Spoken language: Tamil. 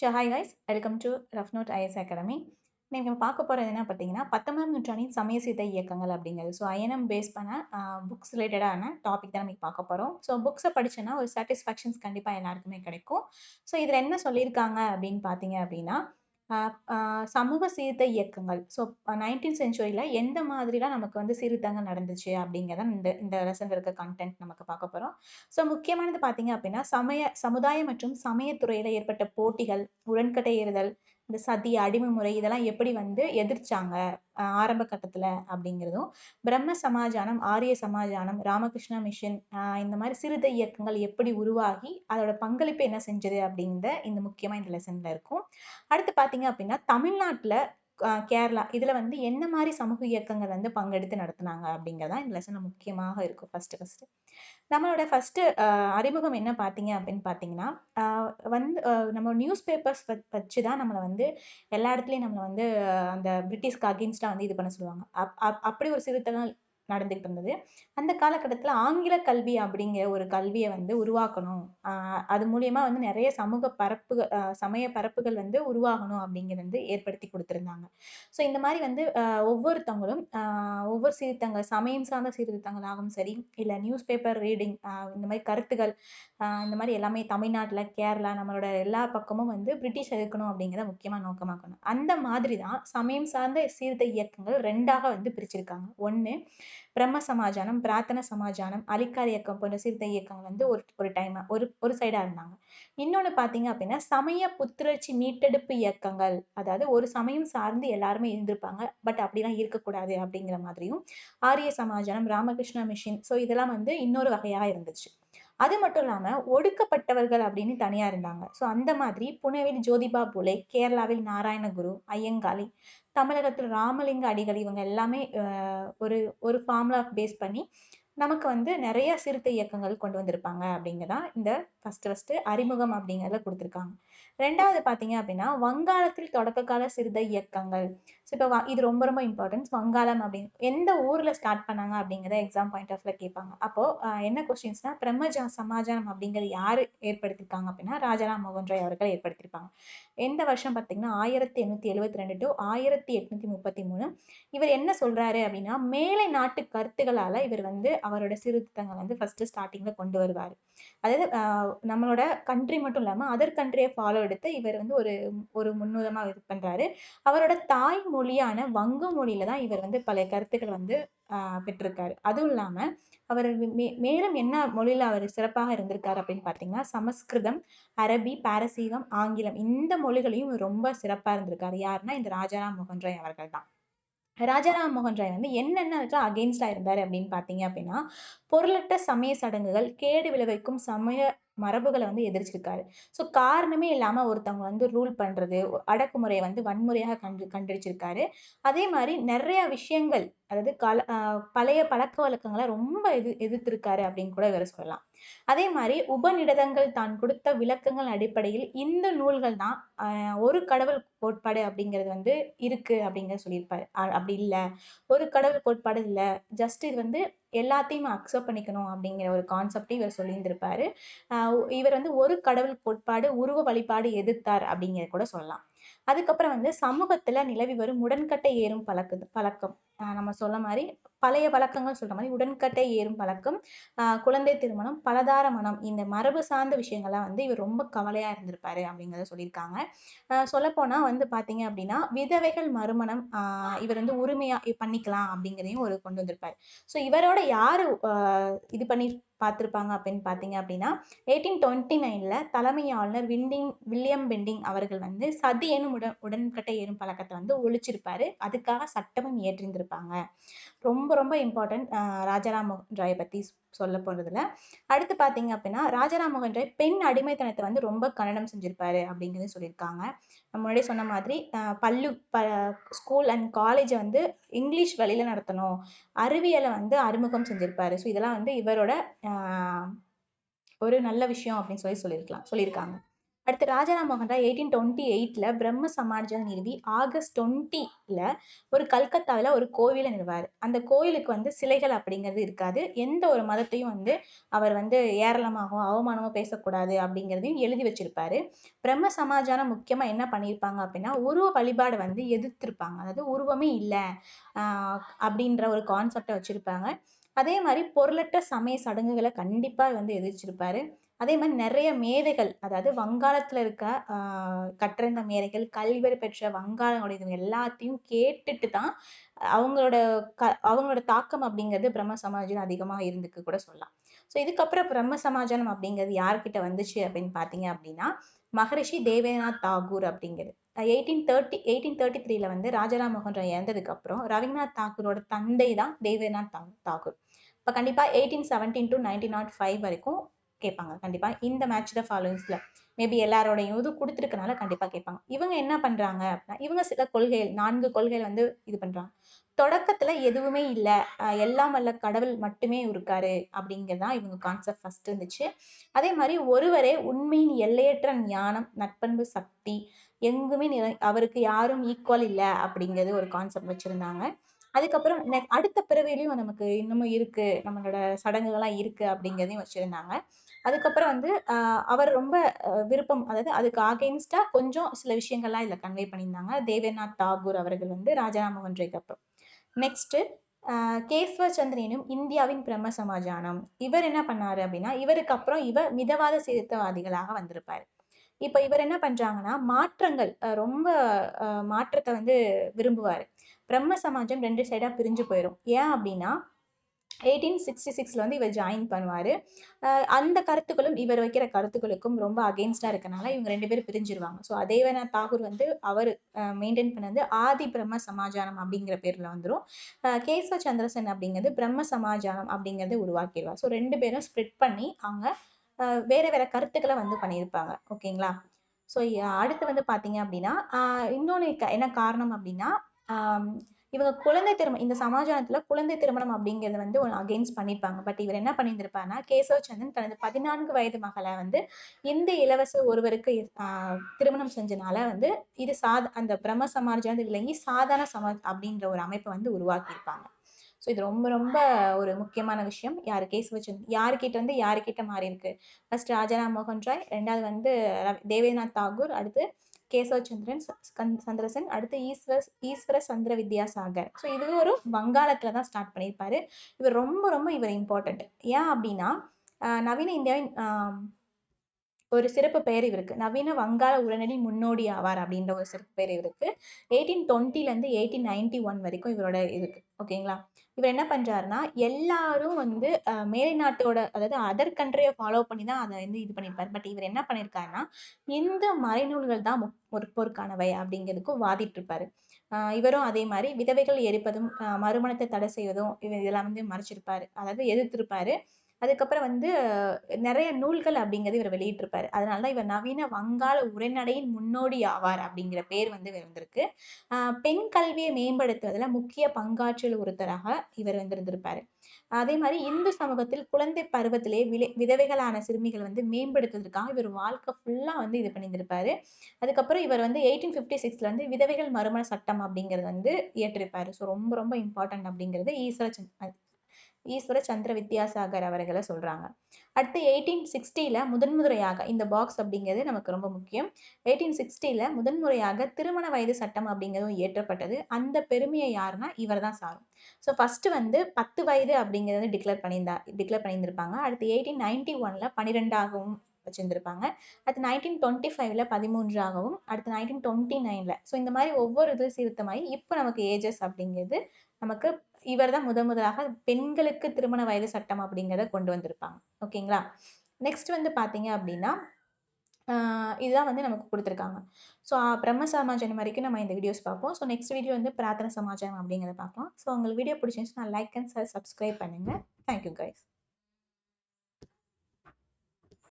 So hi guys welcome to rough note IS academy நீங்கள் பார்க்க போகிறது என்ன பார்த்தீங்கன்னா பத்தொன்பதாம் நூற்றாண்டின் சமய சீத இயக்கங்கள் அப்படிங்கிறது. ஸோ ஐஎன்எம் பேஸ் பண்ண புக்ஸ் ரிலேட்டடான டாபிக் தான் நம்ம பார்க்க போகிறோம் ஸோ புக்ஸை படிச்சோன்னா ஒரு சாட்டிஸ்ஃபேக்ஷன்ஸ் கண்டிப்பாக எல்லாருக்குமே கிடைக்கும். ஸோ இதில் என்ன சொல்லியிருக்காங்க அப்படின்னு பார்த்தீங்க அப்படின்னா சமூக சீர்திருத்த இயக்கங்கள். ஸோ நைன்டீன் செஞ்சுரியில் எந்த மாதிரிலாம் நமக்கு வந்து சீர்திருத்தங்கள் நடந்துச்சு அப்படிங்கிறத இந்த இந்த லெசன்ல இருக்க கண்டென்ட் நமக்கு பார்க்க போகிறோம் ஸோ முக்கியமானது பார்த்தீங்க அப்படின்னா சமய சமுதாய மற்றும் சமயத்துறையில் ஏற்பட்ட போட்டிகள் உடன்கட்டை ஏறுதல் இந்த சதி அடிமை முறை இதெல்லாம் எப்படி வந்து எதிர்ச்சாங்க? ஆரம்ப கட்டத்துல அப்படிங்கிறதும் பிரம்ம சமாஜானம் ஆரிய சமாஜானம் ராமகிருஷ்ணா மிஷன் இந்த மாதிரி சிறுத இயக்கங்கள் எப்படி உருவாகி அதோட பங்களிப்பு என்ன செஞ்சது அப்படிங்கிற இந்த முக்கியமா இந்த லெசன்ல இருக்கும். அடுத்து பாத்தீங்க அப்படின்னா தமிழ்நாட்டுல கேரளா இதுல வந்து என்ன மாதிரி சமூக இயக்கங்கள் வந்து பங்கெடுத்து நடத்துனாங்க அப்படிங்கறதா இந்த லெசன்ல முக்கியமாக இருக்கும் ஃபர்ஸ்ட் ஃபர்ஸ்ட் நம்மளோட ஃபர்ஸ்ட் அறிமுகம் என்ன பார்த்தீங்க அப்படின்னு பார்த்தீங்கன்னா ஆஹ் வந்து நம்ம நியூஸ் பேப்பர்ஸ் வச்சு தான் நம்மளை வந்து எல்லா இடத்துலையும் நம்மளை வந்து அந்த பிரிட்டிஷ்க்கு அகேன்ஸ்டாக வந்து இது பண்ண சொல்லுவாங்க. அப் அப் அப்படி ஒரு சிறுத்தைகள் நடந்துக்கிட்டு இருந்தது அந்த காலகட்டத்தில் ஆங்கில கல்வி அப்படிங்கிற ஒரு கல்வியை வந்து உருவாக்கணும். அது மூலியமா வந்து நிறைய சமூக பரப்புகள் சமய பரப்புகள் வந்து உருவாகணும் அப்படிங்கிறது வந்து ஏற்படுத்தி கொடுத்துருந்தாங்க. ஸோ இந்த மாதிரி வந்து ஒவ்வொருத்தவங்களும் ஒவ்வொரு சீர்திருத்தங்கள் சமயம் சார்ந்த சீர்திருத்தங்களாகவும் சரி இல்லை நியூஸ் பேப்பர் ரீடிங் இந்த மாதிரி கருத்துகள் இந்த மாதிரி எல்லாமே தமிழ்நாட்டில் கேரளா நம்மளோட எல்லா பக்கமும் வந்து பிரிட்டிஷ் எதிர்க்கணும் அப்படிங்கிறத முக்கியமாக நோக்கமாக்கணும். அந்த மாதிரி தான் சமயம் சார்ந்த சீர்திருத்த இயக்கங்கள் ரெண்டாக வந்து பிரிச்சிருக்காங்க. ஒன்று பிரம்ம சமாஜானம் பிரார்த்தன சமாஜானம் அலிக்கார் இயக்கம் போன்ற சிறுத்தை இயக்கம் வந்து ஒரு ஒரு டைம் ஒரு ஒரு சைடாக இருந்தாங்க. இன்னொன்று பார்த்தீங்க அப்படின்னா சமய புத்துணர்ச்சி மீட்டெடுப்பு இயக்கங்கள். அதாவது ஒரு சமயம் சார்ந்து எல்லாருமே இருந்திருப்பாங்க. பட் அப்படிலாம் இருக்கக்கூடாது அப்படிங்கிற மாதிரியும் ஆரிய சமாஜானம் ராமகிருஷ்ணா மிஷின் ஸோ இதெல்லாம் வந்து இன்னொரு வகையாக இருந்துச்சு. அது மட்டும் இல்லாம ஒடுக்கப்பட்டவர்கள் அப்படின்னு தனியா இருந்தாங்க. ஸோ அந்த மாதிரி புனேவில் ஜோதிபா புலே கேரளாவில் நாராயணகுரு ஐயங்காளி தமிழகத்தில் ராமலிங்க அடிகள் இவங்க எல்லாமே ஒரு ஒரு ஃபார்முலா பேஸ் பண்ணி நமக்கு வந்து நிறைய சிறுத்தை இயக்கங்கள் கொண்டு வந்திருப்பாங்க அப்படிங்கதான் இந்த ஃபர்ஸ்ட் ஃபர்ஸ்ட் அறிமுகம் அப்படிங்கிறத கொடுத்துருக்காங்க. ரெண்டாவது பார்த்தீங்க அப்படின்னா வங்காளத்தில் தொடக்க கால சிறுத்தை இயக்கங்கள். ஸோ இப்போ இது ரொம்ப ரொம்ப இம்பார்ட்டன்ஸ் வங்காளம் அப்படின்னு எந்த ஊர்ல ஸ்டார்ட் பண்ணாங்க அப்படிங்கிறத எக்ஸாம் பாயிண்ட் ஆஃப்ல கேட்பாங்க அப்போ என்ன கொஸ்டின்ஸ்னா பிரம்மஜா சமாஜானம் அப்படிங்கிறது யார் ஏற்படுத்தியிருக்காங்க அப்படின்னா ராஜாராம் மோகன் ராய் அவர்கள் ஏற்படுத்தியிருப்பாங்க எந்த வருஷம் பார்த்தீங்கன்னா ஆயிரத்தி எண்ணூத்தி எழுபத்தி ரெண்டு டு ஆயிரத்தி எட்நூற்றி முப்பத்தி மூணு. இவர் என்ன சொல்றாரு அப்படின்னா மேலை நாட்டு கருத்துக்களால் இவர் வந்து அவரோட சீர்திருத்தங்கள் வந்து ஃபர்ஸ்ட் ஸ்டார்டிங்கில் கொண்டு வருவார். அதாவது நம்மளோட கண்ட்ரி மட்டும் இல்லாம அதர் கண்ட்ரியை ஃபாலோ எடுத்து இவர் வந்து ஒரு ஒரு முன்னுதமா இது பண்றாரு. அவரோட தாய் மொழியான வங்க மொழியில தான் இவர் வந்து பல கருத்துக்கள் வந்து ஆஹ் பெற்றிருக்காரு. அதுவும் இல்லாம அவர் மே மேலும் என்ன மொழியில அவர் சிறப்பாக இருந்திருக்காரு அப்படின்னு பார்த்தீங்கன்னா சமஸ்கிருதம் அரபி பாரசீகம் ஆங்கிலம் இந்த மொழிகளையும் ரொம்ப சிறப்பா இருந்திருக்காரு. யாருன்னா இந்த ராஜாராம் மோகன் ராய் அவர்கள் தான். ராஜாராம் மோகன் ராய் வந்து என்னென்ன அகெயின்ஸ்டா இருந்தாரு அப்படின்னு பாத்தீங்க அப்படின்னா பொருளற்ற சமய சடங்குகள் கேடு விளைவிக்கும் சமய மரபுகளை வந்து எதிர்ச்சிருக்காரு. ஸோ காரணமே இல்லாம ஒருத்தவங்க வந்து ரூல் பண்றது அடக்குமுறையை வந்து வன்முறையாக கண்டு கண்டுபிடிச்சிருக்காரு அதே மாதிரி நிறைய விஷயங்கள் அதாவது கல பழைய பழக்க வழக்கங்களை ரொம்ப எது எதிர்த்திருக்காரு அப்படின்னு கூட இவர் சொல்லலாம். அதே மாதிரி உபநிடதங்கள் தான் கொடுத்த விளக்கங்கள் அடிப்படையில் இந்த நூல்கள் தான் ஒரு கடவுள் கோட்பாடு அப்படிங்கிறது வந்து இருக்கு அப்படிங்கிறத சொல்லியிருப்பாரு. அப்படி இல்லை. ஒரு கடவுள் கோட்பாடு இல்லை. ஜஸ்ட் இது வந்து எல்லாத்தையும் அக்செப்ட் பண்ணிக்கணும் அப்படிங்கிற ஒரு கான்செப்டை இவர் சொல்லியிருந்திருப்பாரு. இவர் வந்து ஒரு கடவுள் கோட்பாடு உருவ வழிபாடு எதிர்த்தார் அப்படிங்கிறத கூட சொல்லலாம். அதுக்கப்புறம் வந்து சமூகத்துல நிலவி வரும் உடன்கட்டை ஏறும் பழக்க பழக்கம். நம்ம சொல்ல மாதிரி பழைய பழக்கங்கள் சொல்ற மாதிரி உடன்கட்டை ஏறும் பழக்கம் குழந்தை திருமணம் பலதார மனம் இந்த மரபு சார்ந்த விஷயங்கள்லாம் வந்து இவர் ரொம்ப கவலையா இருந்திருப்பாரு அப்படிங்கிறத சொல்லியிருக்காங்க. சொல்லப்போனால் வந்து பாத்தீங்க அப்படின்னா விதவைகள் மறுமணம் இவர் வந்து உரிமையா பண்ணிக்கலாம் அப்படிங்கிறதையும் ஒரு கொண்டு வந்திருப்பாரு. ஸோ இவரோட யாரு இது பண்ணி பார்த்துருப்பாங்க அப்படின்னு பார்த்தீங்க அப்படின்னா எயிட்டீன் டுவெண்ட்டி நைனில் தலைமை ஆளுநர் விண்டிங் வில்லியம் பெண்டிங் அவர்கள் வந்து சதி எனும் உடன் உடன்கட்டை ஏறும் பழக்கத்தை வந்து ஒழிச்சிருப்பாரு. அதுக்காக சட்டமும் இயற்றிருந்திருப்பாங்க. ரொம்ப ரொம்ப ரொம்ப இம்பார்ட்டன்ட் ராஜாராம் மோகன் ராயை பற்றி சொல்ல போகிறதுல அடுத்து பார்த்தீங்க அப்படின்னா ராஜாராம் மோகன் ராய் பெண் அடிமைத்தனத்தை வந்து ரொம்ப கன்னடம் செஞ்சுருப்பாரு அப்படிங்கிறது சொல்லியிருக்காங்க. நம்ம முன்னாடி சொன்ன மாதிரி பள்ளு ப ஸ்கூல் அண்ட் காலேஜை வந்து இங்கிலீஷ் வழியில நடத்தணும். அறிவியலை வந்து அறிமுகம் செஞ்சுருப்பாரு. ஸோ இதெல்லாம் வந்து இவரோட ஒரு நல்ல விஷயம் அப்படின்னு சொல்லி சொல்லியிருக்கலாம் சொல்லியிருக்காங்க. அடுத்து ராஜாராம் மோகன் ராய் எயிட்டீன் டுவெண்ட்டி எயிட்ல பிரம்ம சமாஜம் நிறுவி ஆகஸ்ட் டுவெண்ட்டில ஒரு கல்கத்தாவில் ஒரு கோவிலை நிறுவார். அந்த கோயிலுக்கு வந்து சிலைகள் அப்படிங்கிறது இருக்காது. எந்த ஒரு மதத்தையும் வந்து அவர் வந்து ஏராளமாகவும் அவமானமாக பேசக்கூடாது அப்படிங்கிறதையும் எழுதி வச்சிருப்பாரு. பிரம்ம சமாஜான முக்கியமாக என்ன பண்ணியிருப்பாங்க அப்படின்னா உருவ வழிபாடு வந்து எதிர்த்திருப்பாங்க. அதாவது உருவமே இல்லை அப்படின்ற ஒரு கான்செப்டை வச்சிருப்பாங்க. அதே மாதிரி பொருளற்ற சமய சடங்குகளை கண்டிப்பாக வந்து எதிர்ச்சிருப்பாரு. அதே மாதிரி நிறைய மேதைகள் அதாவது வங்காளத்துல இருக்க கற்றந்த கற்றறிந்த மேதைகள் கல்வி பெற்ற வங்காளங்களுடைய இது எல்லாத்தையும் கேட்டுட்டு தான் அவங்களோட க அவங்களோட தாக்கம் அப்படிங்கிறது பிரம்ம சமாஜம் அதிகமாக இருந்துக்கு கூட சொல்லலாம். ஸோ இதுக்கப்புறம் பிரம்ம சமாஜம் அப்படிங்கிறது யார்கிட்ட வந்துச்சு அப்படின்னு பார்த்தீங்க அப்படின்னா மகரிஷி தேவேநாத் தாகூர் அப்படிங்கிறது. எயிட்டீன் தேர்ட்டி எயிட்டீன் தேர்ட்டி த்ரீல வந்து ராஜாராம் மோகன் ராய் இறந்ததுக்கு அப்புறம் ரவீந்திரநாத் தாகூரோட தந்தை தான் தேவேநாத் தா தாகூர். இப்போ கண்டிப்பாக eighteen seventeen to nineteen naught five வரைக்கும் கேட்பாங்க. கண்டிப்பா. இந்த மேட்ச் த ஃபாலோயிங்ஸில் மேபி எல்லாரோடையும் இது கொடுத்துருக்கனால கண்டிப்பா கேட்பாங்க. இவங்க என்ன பண்றாங்க அப்படின்னா இவங்க சில கொள்கைகள் நான்கு கொள்கைகள் வந்து இது பண்றாங்க. தொடக்கத்துல எதுவுமே இல்லை. எல்லாம் வல்ல கடவுள் மட்டுமே இருக்காரு அப்படிங்கிறதான் இவங்க கான்செப்ட் ஃபஸ்ட் இருந்துச்சு. அதே மாதிரி ஒருவரே உண்மையின் எல்லையற்ற ஞானம் நட்பண்பு சக்தி எங்குமே அவருக்கு யாரும் ஈக்குவல் இல்லை அப்படிங்கிறது ஒரு கான்செப்ட் வச்சிருந்தாங்க. அதுக்கப்புறம் அடுத்த பிறவிலையும் நமக்கு இன்னமும் இருக்கு. நம்மளோட சடங்குகள்லாம் இருக்கு அப்படிங்கிறதையும் வச்சிருந்தாங்க. அதுக்கப்புறம் வந்து அவர் ரொம்ப விருப்பம் அதாவது அதுக்கு அகெயின்ஸ்டா கொஞ்சம் சில விஷயங்கள்லாம் இதுல கன்வே பண்ணியிருந்தாங்க. தேவேநாத் தாகூர் அவர்கள் வந்து ராஜாராம் மோகன் அப்புறம். நெக்ஸ்ட் கேஸ்வ சந்திரனும் இந்தியாவின் பிரம்ம சமாஜானம். இவர் என்ன பண்ணாரு அப்படின்னா இவருக்கு அப்புறம் இவர் மிதவாத சீர்திருத்தவாதிகளாக வந்திருப்பாரு. இப்ப இவர் என்ன பண்றாங்கன்னா மாற்றங்கள் ரொம்ப மாற்றத்தை வந்து விரும்புவாரு. பிரம்ம சமாஜம் ரெண்டு சைடா பிரிஞ்சு போயிடும் ஏன் அப்படின்னா எயிட்டீன் சிக்ஸ்டி சிக்ஸ்ல வந்து இவர் ஜாயின் பண்ணுவாரு. அந்த கருத்துக்களும் இவர் வைக்கிற கருத்துக்களுக்கும் ரொம்ப அகெயின்ஸ்டாக இருக்கனால இவங்க ரெண்டு பேரும் பிரிஞ்சிருவாங்க. ஸோ அதேவன தாகூர் வந்து அவர் மெயின்டைன் பண்ணது ஆதி பிரம்ம சமாஜானம் அப்படிங்கிற பேர்ல வந்துடும் கேசவ சந்திரசன் அப்படிங்கிறது பிரம்ம சமாஜானம் அப்படிங்கறத உருவாக்கிடுவார். ஸோ ரெண்டு பேரும் ஸ்ப்ளிட் பண்ணி அவங்க வேற வேற கருத்துக்களை வந்து பண்ணியிருப்பாங்க. ஓகேங்களா? ஸோ அடுத்து வந்து பாத்தீங்க அப்படின்னா இன்னொன்று என்ன காரணம் அப்படின்னா இவங்க குழந்தை திருமணம் இந்த சமாஜானத்துல குழந்தை திருமணம் அப்படிங்கறத வந்து அகெயின்ஸ்ட் பண்ணிருப்பாங்க. பட் இவர் என்ன பண்ணியிருந்திருப்பாருன்னா கேசவ தனது பதினான்கு வயது மகளை வந்து இந்த இலவச ஒருவருக்கு ஆஹ் திருமணம் செஞ்சனால வந்து இது சாத அந்த பிரம்ம சமாஜம் விளங்கி சாதாரண சமாஜ் அப்படின்ற ஒரு அமைப்பை வந்து உருவாக்கியிருப்பாங்க. ஸோ இது ரொம்ப ரொம்ப ஒரு முக்கியமான விஷயம். யாரு கேசவச்சந்த் யாருக்கிட்ட இருந்து யாருக்கிட்ட மாறி இருக்கு ஃபர்ஸ்ட் ராஜாராம் மோகன் ராய் ரெண்டாவது வந்து தேவேந்திரநாத் தாகூர் அடுத்து கேசவச்சந்திரன் சந்திரசன் அடுத்து ஈஸ்வர ஈஸ்வர சந்திர வித்யாசாகர். ஸோ இது ஒரு வங்காளத்தில் தான் ஸ்டார்ட் பண்ணியிருப்பாரு இவர் ரொம்ப ரொம்ப இவர் இம்பார்ட்டன்ட் ஏன் அப்படின்னா நவீன இந்தியாவின் ஒரு சிறப்பு பெயர் இவருக்கு. நவீன வங்காள உடனடி முன்னோடி ஆவார் அப்படின்ற ஒரு சிறப்பு பெயர் இவருக்கு. எயிட்டீன் டுவெண்ட்டிலேருந்து எயிட்டீன் நைன்டி ஒன் வரைக்கும் இவரோட இருக்கு ஓகேங்களா? இவர் என்ன பண்றாருன்னா எல்லாரும் வந்து மேலை நாட்டோட அதாவது அதர் கண்ட்ரியை ஃபாலோ பண்ணி தான் அதை வந்து இது பண்ணியிருப்பார். பட் இவர் என்ன பண்ணியிருக்காருன்னா இந்த மறைநூல்கள் தான் முற்போருக்கானவை அப்படிங்கிறதுக்கும் வாதிட்டு இருப்பாரு இவரும் அதே மாதிரி விதவைகள் எரிப்பதும் மறுமணத்தை தடை செய்வதும் இதெல்லாம் வந்து மறைச்சிருப்பாரு. அதாவது எதிர்த்திருப்பாரு. அதுக்கப்புறம் வந்து நிறைய நூல்கள் அப்படிங்கிறது இவர் வெளியிட்டிருப்பாரு. அதனாலதான் இவர் நவீன வங்காள உரைநடையின் முன்னோடி ஆவார் அப்படிங்கிற பேர் வந்து இவர் வந்திருக்கு. பெண் கல்வியை மேம்படுத்துவதில் முக்கிய பங்காற்றல் ஒருத்தராக இவர் வந்திருந்திருப்பாரு. அதே மாதிரி இந்து சமூகத்தில் குழந்தை பருவத்திலே விலை விதவைகளான சிறுமிகள் வந்து மேம்படுத்துவதற்காக இவர் வாழ்க்கை ஃபுல்லாக வந்து இது பண்ணியிருந்திருப்பாரு. அதுக்கப்புறம் இவர் வந்து எயிட்டீன் ஃபிஃப்டி சிக்ஸ்ல வந்து விதவைகள் மறுமண சட்டம் அப்படிங்கிறது வந்து இயற்றிருப்பார். ஸோ ரொம்ப ரொம்ப இம்பார்ட்டன்ட் அப்படிங்கிறது ஈஸ்வர ஈஸ்வர சந்திர வித்யாசாகர் அவர்களை சொல்கிறாங்க அடுத்து எயிட்டீன் சிக்ஸ்டியில முதன்முறையாக இந்த பாக்ஸ் அப்படிங்கிறது நமக்கு ரொம்ப முக்கியம். எயிட்டீன் சிக்ஸ்டியில் முதன்முறையாக திருமண வயது சட்டம் அப்படிங்கிறதும் இயற்றப்பட்டது. அந்த பெருமையை யாருன்னா இவர் தான் சாரும். ஸோ ஃபஸ்ட்டு வந்து பத்து வயது அப்படிங்கிறது டிக்ளேர் பண்ணியிருந்தா டிக்ளேர் பண்ணியிருந்திருப்பாங்க. அடுத்து எயிட்டீன் நைன்டி ஒன்ல பன்னிரெண்டாகவும் வச்சிருந்திருப்பாங்க. அடுத்து நைன்டீன் டுவெண்ட்டி ஃபைவ்ல பதிமூன்றாகவும் அடுத்து நைன்டீன் டுவெண்ட்டி நைன்ல ஸோ இந்த மாதிரி ஒவ்வொரு இது சீர்த்தமாயி இப்போ நமக்கு ஏஜஸ் அப்படிங்கிறது நமக்கு இவர் தான் முத முதலாக பெண்களுக்கு திருமண வயது சட்டம் அப்படிங்கிறத கொண்டு வந்திருப்பாங்க. ஓகேங்களா? நெக்ஸ்ட் வந்து பார்த்தீங்க அப்படின்னா இதுதான் வந்து நமக்கு கொடுத்துருக்காங்க. ஸோ பிரம்ம சமாஜனம் வரைக்கும் நம்ம இந்த வீடியோஸ் பார்ப்போம். ஸோ நெக்ஸ்ட் வீடியோ வந்து பிரார்த்தனை சமாஜம் அப்படிங்கிறத பார்ப்போம். ஸோ உங்களுக்கு வீடியோ பிடிச்சிருந்துச்சுன்னா லைக் அண்ட் சப்ஸ்கிரைப் பண்ணுங்கள் தேங்க்யூ கைஸ்